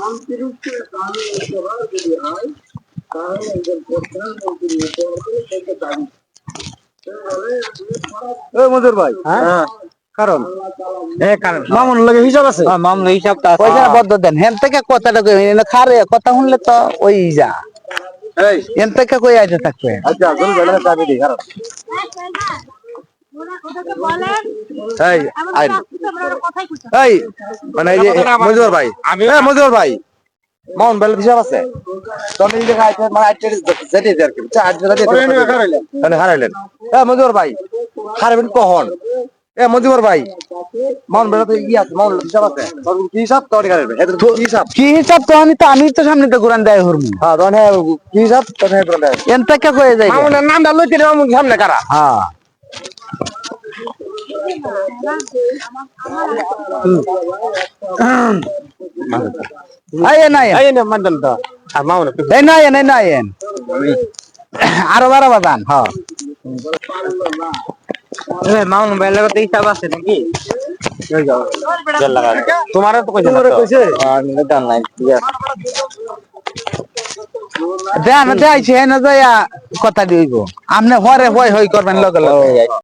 মন্ত্রীকে দামি করা যদি হয় তাহলে একজন প্রধানমন্ত্রী দাবি। মজুর ভাই হ্যাঁ? কারণ? হ্যাঁ কারণ। মামুন লাগে হিসাব আছে? হ্যাঁ আছে। পয়সা বদ্ধ দেন। হেন থেকে কথাটা কই খারে কথা শুনলে তো ওই যা। এই। হেন থেকে কই আইতে থাকবে? আচ্ছা দি কারণ। এই মানে মজুর ভাই। আমি হ্যাঁ মজুর ভাই। মাউন বেল হিসাব আছে। তুমি যে খাইতে মানে কি? চা যেতে মানে হারাইলেন। হ্যাঁ মজুর ভাই। হারাবেন কখন? এ মজুর ভাই। মাউন বেল তো ই আছে মাউন হিসাব আছে। কি হিসাব? কি হিসাব? কি হিসাব তো আমি তো আমি তো সামনে তো কোরআন দেয় হরমু। হ্যাঁ হ্যাঁ কি হিসাব? তোর হ্যাঁ তোর হ্যাঁ। হেন থেকে কই যাই মামুনের নামটা লইতে রে সামনে কারা? হ্যাঁ। হ্যাঁ দেন দেয়াইছে হেন যাইয়া কথা দিব আমনে হরে হই হই করবেন লগে লগে।